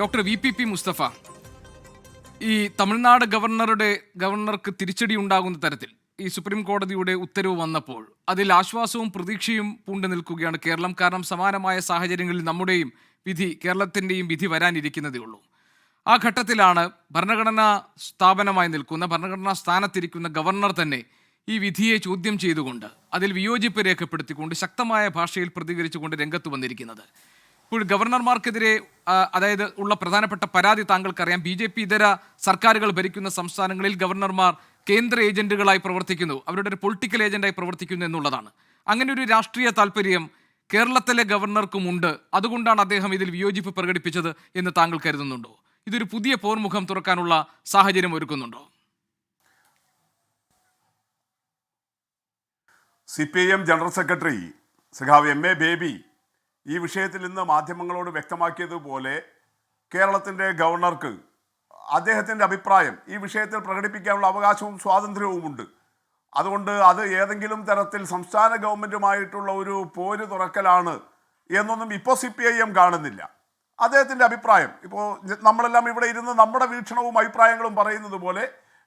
Doctor V P P Mustafa ഈ തമിഴ്നാട് ഗവർണറുടെ ഗവർണർക്ക് തിരിച്ചടി ഉണ്ടാകുന്ന തരത്തിൽ ഈ സുപ്രീം കോടതിയുടെ ഉത്തരവ് വന്നപ്പോൾ അതിൽ ആശ്വാസവും പ്രതീക്ഷയും പൂണ്ടു നിൽക്കുകയാണ് കേരളം. കാരണം സമാനമായ സാഹചര്യങ്ങളിൽ നമ്മുടെയും വിധി കേരളത്തിന്റെയും വിധി വരാനിരിക്കുന്നതേ ഉള്ളൂ. ആ ഘട്ടത്തിലാണ് ഭരണഘടനാ സ്ഥാപനമായി നിൽക്കുന്ന ഭരണഘടനാ സ്ഥാനത്തിരിക്കുന്ന ഗവർണർ തന്നെ ഈ വിധിയെ ചോദ്യം ചെയ്തുകൊണ്ട് അതിൽ വിയോജിപ്പ് രേഖപ്പെടുത്തിക്കൊണ്ട് ശക്തമായ ഭാഷയിൽ പ്രതികരിച്ചുകൊണ്ട് രംഗത്ത് വന്നിരിക്കുന്നത്. ഇപ്പോൾ ഗവർണർമാർക്കെതിരെ അതായത് ഉള്ള പ്രധാനപ്പെട്ട പരാതി താങ്കൾക്കറിയാം. ബി ജെ പി ഇതര സർക്കാരുകൾ ഭരിക്കുന്ന സംസ്ഥാനങ്ങളിൽ ഗവർണർമാർ കേന്ദ്ര ഏജന്റുകളായി പ്രവർത്തിക്കുന്നു. അവരുടെ ഒരു പൊളിറ്റിക്കൽ ഏജന്റായി പ്രവർത്തിക്കുന്നു എന്നുള്ളതാണ്. അങ്ങനെ ഒരു രാഷ്ട്രീയ താല്പര്യം കേരളത്തിലെ ഗവർണർക്കുമുണ്ട്. അതുകൊണ്ടാണ് അദ്ദേഹം ഇതിൽ വിയോജിപ്പ് പ്രകടിപ്പിച്ചത് എന്ന് താങ്കൾ കരുതുന്നുണ്ടോ? ഇതൊരു പുതിയ പോർമുഖം തുറക്കാനുള്ള സാഹചര്യം ഒരുക്കുന്നുണ്ടോ? C P I M general secretary സഖാവ് എം എ ബേബി ഈ വിഷയത്തിൽ ഇന്ന് മാധ്യമങ്ങളോട് വ്യക്തമാക്കിയതുപോലെ കേരളത്തിന്റെ ഗവർണർക്ക് അദ്ദേഹത്തിന്റെ അഭിപ്രായം ഈ വിഷയത്തിൽ പ്രകടിപ്പിക്കാനുള്ള അവകാശവും സ്വാതന്ത്ര്യവുമുണ്ട് അതുകൊണ്ട് അത് ഏതെങ്കിലും തരത്തിൽ സംസ്ഥാന ഗവൺമെന്റുമായിട്ടുള്ള ഒരു പോര് തുറക്കലാണ് എന്നൊന്നും ഇപ്പോൾ സി പി ഐ എം കാണുന്നില്ല. അദ്ദേഹത്തിന്റെ അഭിപ്രായം ഇപ്പോൾ നമ്മളെല്ലാം ഇവിടെ ഇരുന്ന് നമ്മുടെ വീക്ഷണവും അഭിപ്രായങ്ങളും പറയുന്നത് പോലെ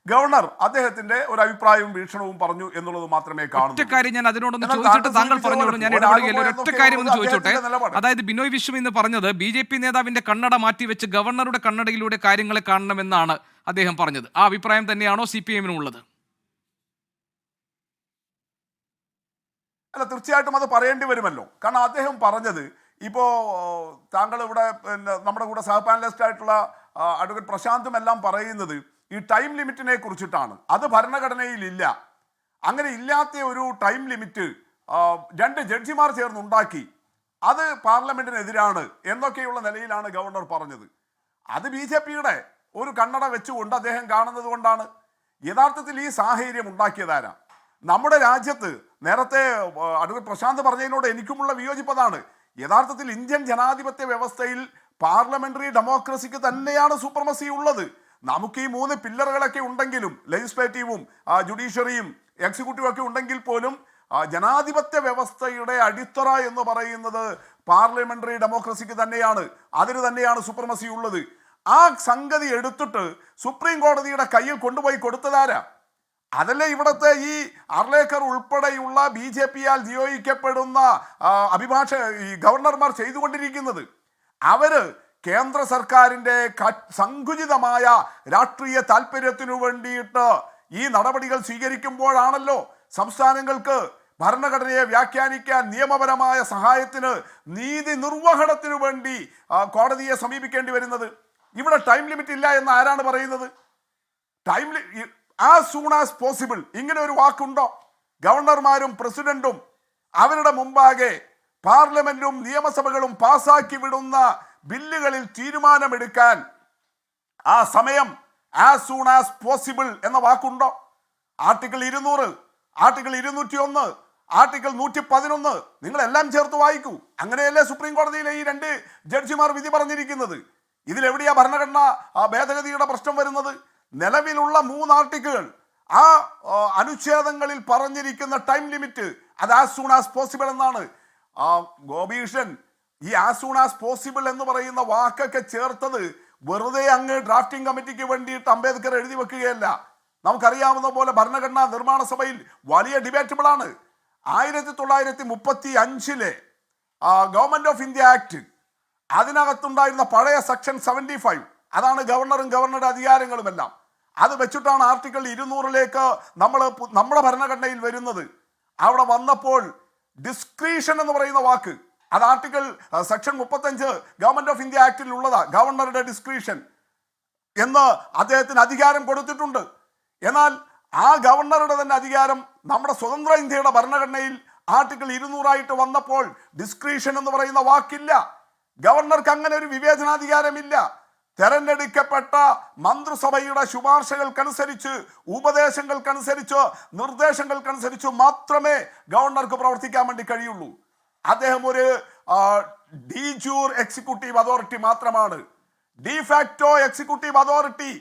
ഗവർണർ അദ്ദേഹത്തിന്റെ ഒരു അഭിപ്രായവും വീക്ഷണവും പറഞ്ഞു എന്നുള്ളത് മാത്രമേ കാണൂ കാര്യം ഞാൻ അതിനോടൊന്ന് ചോദിച്ചിട്ട് താങ്കൾ പറഞ്ഞോളൂ. ഞാൻ ഇടപെടുകയില്ല ഒറ്റ കാര്യം ഒന്ന് ചോദിച്ചോട്ടെ? അതായത് ബിനോയ് വിശ്വം ഇന്ന് പറഞ്ഞത് ബി ജെ പി നേതാവിന്റെ കണ്ണട മാറ്റിവെച്ച് ഗവർണറുടെ കണ്ണടയിലൂടെ കാര്യങ്ങളെ കാണണമെന്നാണ് അദ്ദേഹം പറഞ്ഞത്. ആ അഭിപ്രായം തന്നെയാണോ സി പി എമ്മിനുള്ളത് അല്ല തീർച്ചയായിട്ടും അത് പറയേണ്ടി വരുമല്ലോ. കാരണം അദ്ദേഹം പറഞ്ഞത് ഇപ്പോൾ താങ്കൾ ഇവിടെ നമ്മുടെ കൂടെ സഹപാനലിസ്റ്റ് ആയിട്ടുള്ള അഡ്വക്കേറ്റ് പ്രശാന്തും എല്ലാം പറയുന്നത് ഈ ടൈം ലിമിറ്റിനെ കുറിച്ചിട്ടാണ്. അത് ഭരണഘടനയിൽ ഇല്ല. അങ്ങനെ ഇല്ലാത്ത ഒരു ടൈം ലിമിറ്റ് രണ്ട് ജഡ്ജിമാർ ചേർന്ന് ഉണ്ടാക്കി അത് പാർലമെന്റിനെതിരാണ് എന്നൊക്കെയുള്ള നിലയിലാണ് ഗവർണർ പറഞ്ഞത്. അത് ബി ജെ പിയുടെ ഒരു കണ്ണട വെച്ചുകൊണ്ട് അദ്ദേഹം കാണുന്നത് കൊണ്ടാണ്. യഥാർത്ഥത്തിൽ ഈ സാഹചര്യം ഉണ്ടാക്കിയതാരാ? നമ്മുടെ രാജ്യത്ത് നേരത്തെ അഡ്വക്കേറ്റ് പ്രശാന്ത് പറഞ്ഞതിനോട് എനിക്കുമുള്ള വിയോജിപ്പതാണ്. യഥാർത്ഥത്തിൽ ഇന്ത്യൻ ജനാധിപത്യ വ്യവസ്ഥയിൽ പാർലമെന്ററി ഡെമോക്രസിക്ക് തന്നെയാണ് സൂപ്പർമസി ഉള്ളത്. നമുക്ക് ഈ മൂന്ന് പില്ലറുകളൊക്കെ ഉണ്ടെങ്കിലും ലെജിസ്ലേറ്റീവും ജുഡീഷ്യറിയും എക്സിക്യൂട്ടീവും ഒക്കെ ഉണ്ടെങ്കിൽ പോലും ജനാധിപത്യ വ്യവസ്ഥയുടെ അടിത്തറ എന്ന് പറയുന്നത് പാർലമെന്ററി ഡെമോക്രസിക്ക് തന്നെയാണ്. അതിന് തന്നെയാണ് സുപ്രമസി ഉള്ളത്. ആ സംഗതി എടുത്തിട്ട് സുപ്രീം കോടതിയുടെ കയ്യിൽ കൊണ്ടുപോയി കൊടുത്തതാരാ അതല്ലേ ഇവിടുത്തെ ഈ അർലേക്കർ ഉൾപ്പെടെയുള്ള ബി ജെ പിയാൽ നിയോഗിക്കപ്പെടുന്ന അഭിഭാഷ ഈ ഗവർണർമാർ ചെയ്തുകൊണ്ടിരിക്കുന്നത്. അവർ കേന്ദ്ര സർക്കാരിന്റെ സങ്കുചിതമായ രാഷ്ട്രീയ താല്പര്യത്തിനു വേണ്ടിയിട്ട് ഈ നടപടികൾ സ്വീകരിക്കുമ്പോഴാണല്ലോ സംസ്ഥാനങ്ങൾക്ക് ഭരണഘടനയെ വ്യാഖ്യാനിക്കാൻ നിയമപരമായ സഹായത്തിന് നീതി നിർവഹണത്തിനു വേണ്ടി കോടതിയെ സമീപിക്കേണ്ടി വരുന്നത്. ഇവിടെ ടൈം ലിമിറ്റ് ഇല്ല എന്ന് ആരാണ് പറയുന്നത്? Time as soon as possible ഇങ്ങനെ ഒരു വാക്കുണ്ടോ? ഗവർണർമാരും പ്രസിഡന്റും അവരുടെ മുമ്പാകെ പാർലമെന്റും നിയമസഭകളും പാസാക്കി വിടുന്ന ബില്ലുകളിൽ തീരുമാനമെടുക്കാൻ ആ സമയം ആസ് സൂൺ ആസ് പോസിബിൾ എന്ന വാക്കുണ്ടോ? ആർട്ടിക്കിൾ ഇരുന്നൂറ് ആർട്ടിക്കിൾ ഇരുന്നൂറ്റി ഒന്ന് ആർട്ടിക്കിൾ നൂറ്റി പതിനൊന്ന് നിങ്ങളെല്ലാം ചേർത്ത് വായിക്കൂ. അങ്ങനെയല്ലേ സുപ്രീം കോടതിയിലെ ഈ രണ്ട് ജഡ്ജിമാർ വിധി പറഞ്ഞിരിക്കുന്നത്? ഇതിലെവിടെയാ ഭരണഘടന ആ, ഭേദഗതിയുടെ പ്രശ്നം വരുന്നത്? നിലവിലുള്ള മൂന്ന് ആർട്ടിക്കിളുകൾ ആ അനുച്ഛേദങ്ങളിൽ പറഞ്ഞിരിക്കുന്ന ടൈം ലിമിറ്റ് അത് ആസ് സൂൺ ആസ് പോസിബിൾ എന്നാണ്. ഗോപീഷൻ ഈ ആസ് സൂൺ ആസ് പോസിബിൾ എന്ന് പറയുന്ന വാക്കൊക്കെ ചേർത്തത് വെറുതെ അങ്ങ് ഡ്രാഫ്റ്റിംഗ് കമ്മിറ്റിക്ക് വേണ്ടിയിട്ട് അംബേദ്കർ എഴുതി വെക്കുകയല്ല. നമുക്കറിയാവുന്ന പോലെ ഭരണഘടനാ നിർമ്മാണ സഭയിൽ വലിയ ഡിബേറ്റബിൾ ആണ്. ആയിരത്തി തൊള്ളായിരത്തി മുപ്പത്തി അഞ്ചിലെ ഗവൺമെന്റ് ഓഫ് ഇന്ത്യ ആക്ട് അതിനകത്തുണ്ടായിരുന്ന പഴയ സെക്ഷൻ സെവന്റി ഫൈവ് അതാണ് ഗവർണറും ഗവർണറുടെ അധികാരങ്ങളുമെല്ലാം. അത് വെച്ചിട്ടാണ് ആർട്ടിക്കിൾ ഇരുന്നൂറിലേക്ക് നമ്മൾ നമ്മുടെ ഭരണഘടനയിൽ വരുന്നത്. അവിടെ വന്നപ്പോൾ ഡിസ്ക്രീഷൻ എന്ന് പറയുന്ന വാക്ക് അത് ആർട്ടിക്കിൾ സെക്ഷൻ മുപ്പത്തഞ്ച് ഗവൺമെന്റ് ഓഫ് ഇന്ത്യ ആക്ടിൽ ഉള്ളതാ ഗവർണറുടെ ഡിസ്ക്രിപ്ഷൻ എന്ന് അദ്ദേഹത്തിന് അധികാരം കൊടുത്തിട്ടുണ്ട്. എന്നാൽ ആ ഗവർണറുടെ തന്നെ അധികാരം നമ്മുടെ സ്വതന്ത്ര ഇന്ത്യയുടെ ഭരണഘടനയിൽ ആർട്ടിക്കിൾ ഇരുന്നൂറായിട്ട് വന്നപ്പോൾ ഡിസ്ക്രിപ്ഷൻ എന്ന് പറയുന്ന വാക്കില്ല. ഗവർണർക്ക് അങ്ങനെ ഒരു വിവേചനാധികാരമില്ല. തെരഞ്ഞെടുക്കപ്പെട്ട മന്ത്രിസഭയുടെ ശുപാർശകൾക്കനുസരിച്ച് ഉപദേശങ്ങൾക്കനുസരിച്ച് നിർദ്ദേശങ്ങൾക്കനുസരിച്ച് മാത്രമേ ഗവർണർക്ക് പ്രവർത്തിക്കാൻ വേണ്ടി കഴിയുള്ളൂ. അദ്ദേഹം ഒരു ഡിജൂർ എക്സിക്യൂട്ടീവ് അതോറിറ്റി മാത്രമാണ്. De facto executive authority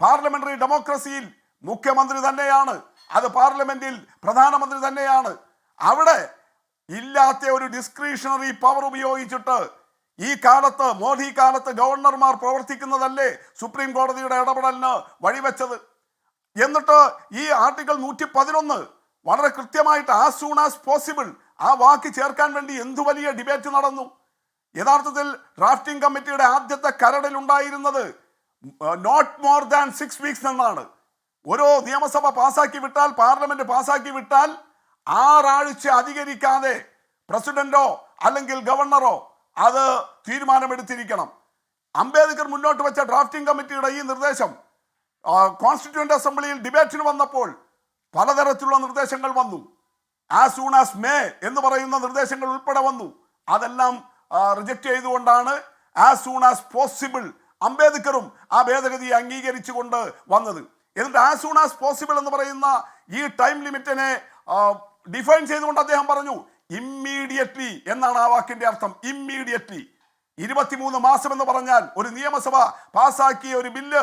parliamentary ഡെമോക്രസിയിൽ മുഖ്യമന്ത്രി തന്നെയാണ്. അത് പാർലമെന്റിൽ പ്രധാനമന്ത്രി തന്നെയാണ്. അവിടെ ഇല്ലാത്ത ഒരു ഡിസ്ക്രിഷണറി പവർ ഉപയോഗിച്ചിട്ട് ഈ കാലത്ത് മോദി കാലത്ത് ഗവർണർമാർ പ്രവർത്തിക്കുന്നതല്ലേ സുപ്രീം കോടതിയുടെ ഇടപെടലിന് വഴിവെച്ചത്? എന്നിട്ട് ഈ ആർട്ടിക്കിൾ നൂറ്റി പതിനൊന്ന് വളരെ കൃത്യമായിട്ട് ആസ് സൂൺ ആസ് പോസിബിൾ ആ വാക്ക് ചേർക്കാൻ വേണ്ടി എന്തു വലിയ ഡിബേറ്റ് നടന്നു? യഥാർത്ഥത്തിൽ ഡ്രാഫ്റ്റിംഗ് കമ്മിറ്റിയുടെ ആദ്യത്തെ കരടിൽ ഉണ്ടായിരുന്നത് not more than six weeks എന്നാണ്. ഓരോ നിയമസഭ പാസാക്കി വിട്ടാൽ പാർലമെന്റ് പാസാക്കി വിട്ടാൽ ആറാഴ്ച അധികരിക്കാതെ പ്രസിഡന്റോ അല്ലെങ്കിൽ ഗവർണറോ അത് തീരുമാനമെടുത്തിരിക്കണം. അംബേദ്കർ മുന്നോട്ട് വെച്ച ഡ്രാഫ്റ്റിംഗ് കമ്മിറ്റിയുടെ ഈ നിർദ്ദേശം കോൺസ്റ്റിറ്റ്യൂന്റ് അസംബ്ലിയിൽ ഡിബേറ്റിന് വന്നപ്പോൾ പലതരത്തിലുള്ള നിർദ്ദേശങ്ങൾ വന്നു. ആസ് സൂൺ ആസ് മേ എന്ന് പറയുന്ന നിർദ്ദേശങ്ങൾ ഉൾപ്പെടെ വന്നു. അതെല്ലാം റിജക്റ്റ് ചെയ്തുകൊണ്ടാണ് ആസ് സൂൺ ആസ് പോസിബിൾ അംബേദ്കറും ആ ഭേദഗതി അംഗീകരിച്ചുകൊണ്ട് വന്നത്. എന്നിട്ട് ആസ് സൂൺ ആസ് പോസിബിൾ എന്ന് പറയുന്ന ഈ ടൈം ലിമിറ്റിനെ ഡിഫൈൻ ചെയ്തുകൊണ്ട് അദ്ദേഹം പറഞ്ഞു ഇമ്മീഡിയറ്റ്ലി എന്നാണ് ആ വാക്കിന്റെ അർത്ഥം. ഇമ്മീഡിയറ്റ്ലി ഇരുപത്തിമൂന്ന് മാസം എന്ന് പറഞ്ഞാൽ ഒരു നിയമസഭ പാസാക്കിയ ഒരു ബില്ല്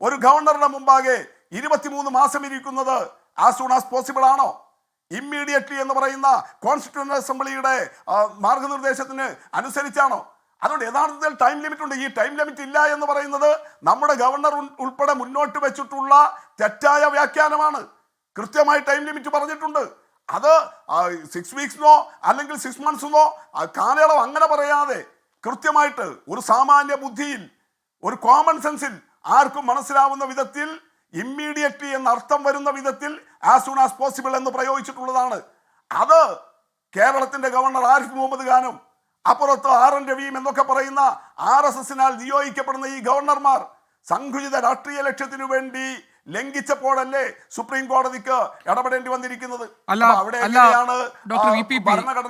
ഒരു ഗവർണറുടെ മുമ്പാകെ ഇരുപത്തിമൂന്ന് മാസം ഇരിക്കുന്നത് ആസ് സൂൺ ആസ് പോസിബിൾ ആണോ? ഇമ്മീഡിയറ്റ്ലി എന്ന് പറയുന്ന കോൺസ്റ്റിറ്റ്യൂഷൻ അസംബ്ലിയുടെ മാർഗനിർദ്ദേശത്തിന് അനുസരിച്ചാണോ? അതുകൊണ്ട് യഥാർത്ഥത്തിൽ ടൈം ലിമിറ്റ് ഉണ്ട്. ഈ ടൈം ലിമിറ്റ് ഇല്ല എന്ന് പറയുന്നത് നമ്മുടെ ഗവർണർ ഉൾപ്പെടെ മുന്നോട്ട് വെച്ചിട്ടുള്ള തെറ്റായ വ്യാഖ്യാനമാണ്. കൃത്യമായി ടൈം ലിമിറ്റ് പറഞ്ഞിട്ടുണ്ട്. അത് സിക്സ് വീക്സിനോ അല്ലെങ്കിൽ സിക്സ് മന്ത്സിനോ കാലയളവ് അങ്ങനെ പറയാതെ കൃത്യമായിട്ട് ഒരു സാമാന്യ ബുദ്ധിയിൽ ഒരു കോമൺ സെൻസിൽ ആർക്കും മനസ്സിലാവുന്ന വിധത്തിൽ ഇമ്മീഡിയറ്റ്ലി എന്ന അർത്ഥം വരുന്ന വിധത്തിൽ ആസ് സൂൺ ആസ് പോസിബിൾ എന്ന് പ്രയോഗിച്ചിട്ടുള്ളതാണ്. അത് കേരളത്തിന്റെ ഗവർണർ ആരിഫ് മുഹമ്മദ് ഖാനും അപ്പുറത്ത് ആർ എൻ രവിയും എന്നൊക്കെ പറയുന്ന ആർ എസ് എസിനാൽ നിയോഗിക്കപ്പെടുന്ന ഈ ഗവർണർമാർ സംഘുചിത രാഷ്ട്രീയ ലക്ഷ്യത്തിനു വേണ്ടി ലംഘിച്ചപ്പോഴല്ലേ സുപ്രീം കോടതിക്ക് ഇടപെടേണ്ടി വന്നിരിക്കുന്നത്? അല്ല അവിടെയാണ്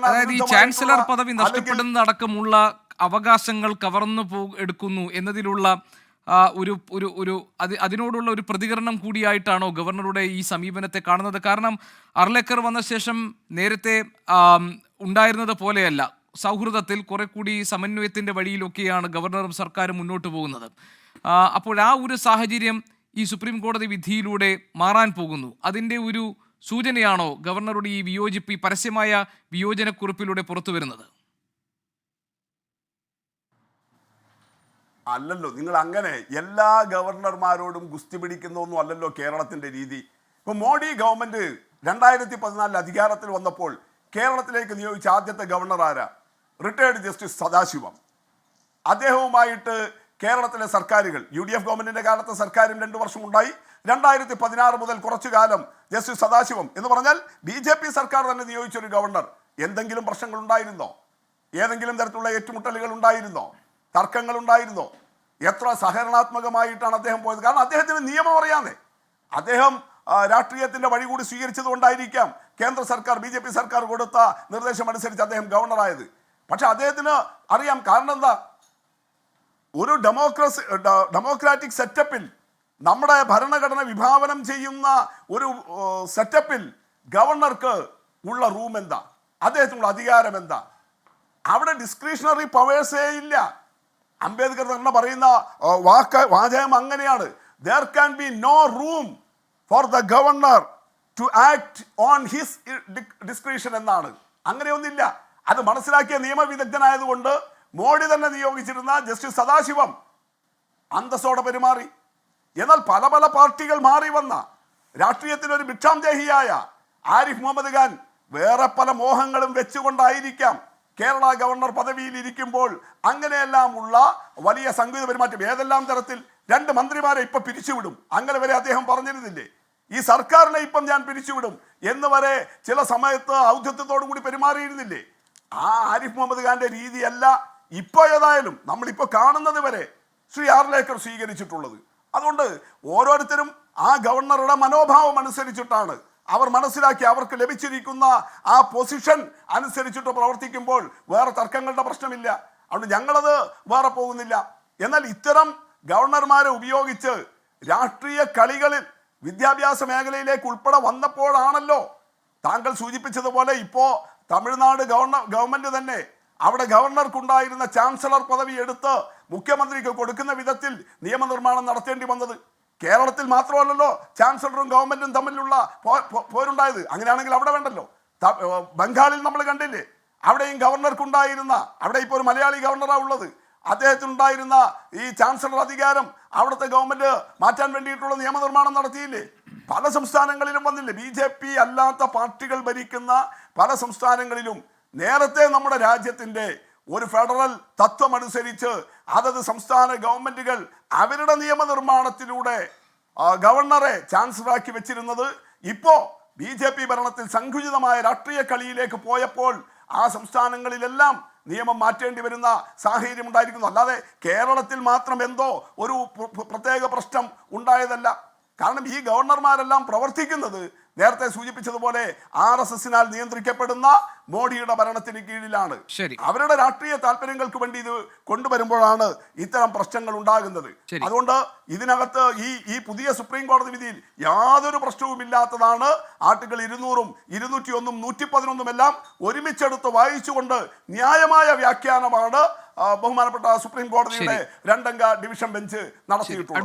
അതായത് ഈ ചാൻസലർ പദവി നഷ്ടപ്പെടുന്നതടക്കമുള്ള അവകാശങ്ങൾ കവർന്നു പോ എടുക്കുന്നു എന്നതിലുള്ള ഒരു ഒരു ഒരു അത് അതിനോടുള്ള ഒരു പ്രതികരണം കൂടിയായിട്ടാണോ ഗവർണറുടെ ഈ സമീപനത്തെ കാണുന്നത്? കാരണം അർലക്കർ വന്ന ശേഷം നേരത്തെ ഉണ്ടായിരുന്നത് പോലെയല്ല. സൗഹൃദത്തിൽ കുറെ കൂടി സമന്വയത്തിന്റെ വഴിയിലൊക്കെയാണ് ഗവർണറും സർക്കാരും മുന്നോട്ട് പോകുന്നത്. അപ്പോൾ ആ ഒരു സാഹചര്യം ഈ സുപ്രീം കോടതി വിധിയിലൂടെ മാറാൻ പോകുന്നു. അതിന്റെ ഒരു സൂചനയാണോ ഗവർണറുടെ ഈ വിയോജിപ്പ് ഈ പരസ്യമായ വിയോജനക്കുറിപ്പിലൂടെ പുറത്തു വരുന്നത് അല്ലല്ലോ നിങ്ങൾ അങ്ങനെ എല്ലാ ഗവർണർമാരോടും ഗുസ്തി പിടിക്കുന്നൊന്നും അല്ലല്ലോ കേരളത്തിന്റെ രീതി. ഇപ്പൊ മോഡി ഗവൺമെന്റ് രണ്ടായിരത്തി പതിനാലിൽ അധികാരത്തിൽ വന്നപ്പോൾ കേരളത്തിലേക്ക് നിയോഗിച്ച ആദ്യത്തെ ഗവർണർ ആരാ? Retired justice Sadasivam. അദ്ദേഹവുമായിട്ട് കേരളത്തിലെ സർക്കാരുകൾ യു ഡി എഫ് ഗവൺമെന്റിന്റെ കാലത്ത് സർക്കാരും രണ്ടു വർഷം ഉണ്ടായി. രണ്ടായിരത്തി പതിനാറ് മുതൽ കുറച്ചു കാലം ജസ്റ്റിസ് സദാശിവം എന്ന് പറഞ്ഞാൽ ബി ജെ പി സർക്കാർ തന്നെ നിയോഗിച്ച ഒരു ഗവർണർ. എന്തെങ്കിലും പ്രശ്നങ്ങൾ ഉണ്ടായിരുന്നോ? ഏതെങ്കിലും തരത്തിലുള്ള ഏറ്റുമുട്ടലുകൾ ഉണ്ടായിരുന്നോ? തർക്കങ്ങൾ ഉണ്ടായിരുന്നോ എത്ര സഹകരണാത്മകമായിട്ടാണ് അദ്ദേഹം പോയത്? കാരണം അദ്ദേഹത്തിന് നിയമം അറിയാന്നേ. അദ്ദേഹം രാഷ്ട്രീയത്തിന്റെ വഴി കൂടി സ്വീകരിച്ചത് കൊണ്ടായിരിക്കാം കേന്ദ്ര സർക്കാർ ബി ജെ പി സർക്കാർ കൊടുത്ത നിർദ്ദേശം അനുസരിച്ച് അദ്ദേഹം ഗവർണറായത്. പക്ഷെ അദ്ദേഹത്തിന് അറിയാം. കാരണം എന്താ? ഒരു ഡെമോക്രസി ഡെമോക്രാറ്റിക് സെറ്റപ്പിൽ നമ്മുടെ ഭരണഘടന വിഭാവനം ചെയ്യുന്ന ഒരു സെറ്റപ്പിൽ ഗവർണർക്ക് ഉള്ള റൂം എന്താ? അദ്ദേഹത്തിനുള്ള അധികാരം എന്താ? അവിടെ ഡിസ്ക്രിഷണറി പവേഴ്സേ ഇല്ല. അംബേദ്കർ തന്നെ പറയുന്ന വാക്ക് വാചകം അങ്ങനെയാണ്. There can be no room for the governor to act on his description എന്നാണ്. അങ്ങനെയൊന്നില്ല അത് മനസ്സിലാക്കിയ നിയമവിദഗ്ധനായതുകൊണ്ട് മോഡി തന്നെ നിയോഗിച്ചിരുന്ന ജസ്റ്റിസ് സദാശിവം അന്തസ്സോടെ പെരുമാറി. എന്നാൽ പല പല പാർട്ടികൾ മാറി വന്ന രാഷ്ട്രീയത്തിൽ ഒരു ഭിക്ഷാന്തേഹിയായ ആരിഫ് മുഹമ്മദ് ഖാൻ വേറെ പല മോഹങ്ങളും വെച്ചുകൊണ്ടായിരിക്കാം കേരള ഗവർണർ പദവിയിൽ ഇരിക്കുമ്പോൾ അങ്ങനെയെല്ലാം ഉള്ള വലിയ സംഗീത പെരുമാറ്റം ഏതെല്ലാം തരത്തിൽ? രണ്ട് മന്ത്രിമാരെ ഇപ്പൊ പിരിച്ചുവിടും. അങ്ങനെ വരെ അദ്ദേഹം പറഞ്ഞിരുന്നില്ലേ? ഈ സർക്കാരിനെ ഇപ്പം ഞാൻ പിരിച്ചുവിടും എന്ന് വരെ ചില സമയത്ത് ഔദ്യത്വത്തോടു കൂടി പെരുമാറിയിരുന്നില്ലേ? ആ ആരിഫ് മുഹമ്മദ് ഖാന്റെ രീതിയല്ല ഇപ്പൊ ഏതായാലും നമ്മളിപ്പോ കാണുന്നത് വരെ ശ്രീ ആർലേക്കർ സ്വീകരിച്ചിട്ടുള്ളത്. അതുകൊണ്ട് ഓരോരുത്തരും ആ ഗവർണറുടെ മനോഭാവം അനുസരിച്ചിട്ടാണ് അവർ മനസ്സിലാക്കി അവർക്ക് ലഭിച്ചിരിക്കുന്ന ആ പൊസിഷൻ അനുസരിച്ചിട്ട് പ്രവർത്തിക്കുമ്പോൾ വേറെ തർക്കങ്ങളുടെ പ്രശ്നമില്ല. അതുകൊണ്ട് ഞങ്ങളത് വേറെ പോകുന്നില്ല. എന്നാൽ ഇത്തരം ഗവർണർമാരെ ഉപയോഗിച്ച് രാഷ്ട്രീയ കളികളിൽ വിദ്യാഭ്യാസ മേഖലയിലേക്ക് ഉൾപ്പെടെ വന്നപ്പോഴാണല്ലോ താങ്കൾ സൂചിപ്പിച്ചതുപോലെ ഇപ്പോൾ തമിഴ്നാട് ഗവർണർ ഗവൺമെന്റ് തന്നെ അവിടെ ഗവർണർക്കുണ്ടായിരുന്ന ചാൻസലർ പദവി എടുത്ത് മുഖ്യമന്ത്രിക്ക് കൊടുക്കുന്ന വിധത്തിൽ നിയമനിർമ്മാണം നടത്തേണ്ടി വന്നത്. കേരളത്തിൽ മാത്രമല്ലല്ലോ ചാൻസലറും ഗവൺമെന്റും തമ്മിലുള്ള പോരുണ്ടായത്. അങ്ങനെയാണെങ്കിൽ അവിടെ വേണ്ടല്ലോ. ബംഗാളിൽ നമ്മൾ കണ്ടില്ലേ? അവിടെയും ഗവർണർക്കുണ്ടായിരുന്ന അവിടെ ഇപ്പോൾ ഒരു മലയാളി ഗവർണറാണ് ഉള്ളത്. അദ്ദേഹത്തിനുണ്ടായിരുന്ന ഈ ചാൻസലർ അധികാരം അവിടുത്തെ ഗവൺമെന്റ് മാറ്റാൻ വേണ്ടിയിട്ടുള്ള നിയമനിർമ്മാണം നടത്തിയില്ലേ? പല സംസ്ഥാനങ്ങളിലും വന്നില്ലേ? ബി ജെ പി അല്ലാത്ത പാർട്ടികൾ ഭരിക്കുന്ന പല സംസ്ഥാനങ്ങളിലും നേരത്തെ നമ്മുടെ രാജ്യത്തിന്റെ ഒരു ഫെഡറൽ തത്വമനുസരിച്ച് അതത് സംസ്ഥാന ഗവൺമെന്റുകൾ അവരുടെ നിയമനിർമ്മാണത്തിലൂടെ ഗവർണറെ ചാൻസലറാക്കി വെച്ചിരുന്നത്. ഇപ്പോ ബി ജെ പി ഭരണത്തിൽ സങ്കുചിതമായ രാഷ്ട്രീയ കളിയിലേക്ക് പോയപ്പോൾ ആ സംസ്ഥാനങ്ങളിലെല്ലാം നിയമം മാറ്റേണ്ടി വരുന്ന സാഹചര്യം ഉണ്ടായിരിക്കുന്നു അല്ലാതെ കേരളത്തിൽ മാത്രം എന്തോ ഒരു പ്ര- പ്ര- പ്രത്യേക പ്രശ്നം ഉണ്ടായതല്ല. കാരണം ഈ ഗവർണർമാരെല്ലാം പ്രവർത്തിക്കുന്നത് നേരത്തെ സൂചിപ്പിച്ചതുപോലെ ആർ എസ് എസിനാൽ നിയന്ത്രിക്കപ്പെടുന്ന മോഡിയുടെ ഭരണത്തിന് കീഴിലാണ്. അവരുടെ രാഷ്ട്രീയ താല്പര്യങ്ങൾക്ക് വേണ്ടി ഇത് കൊണ്ടുവരുമ്പോഴാണ് ഇത്തരം പ്രശ്നങ്ങൾ ഉണ്ടാകുന്നത്. അതുകൊണ്ട് ഇതിനകത്ത് ഈ ഈ പുതിയ സുപ്രീം കോടതി വിധിയിൽ യാതൊരു പ്രശ്നവും ഇല്ലാത്തതാണ് ആർട്ടിക്കിൾ ഇരുന്നൂറും ഇരുന്നൂറ്റി ഒന്നും നൂറ്റി പതിനൊന്നും എല്ലാം ഒരുമിച്ചെടുത്ത് വായിച്ചുകൊണ്ട് ന്യായമായ വ്യാഖ്യാനമാണ് ബഹുമാനപ്പെട്ട സുപ്രീം കോടതിയുടെ. രണ്ടംഗ ഡിവിഷൻ ബെഞ്ച് നടത്തിയിട്ടുള്ളത്.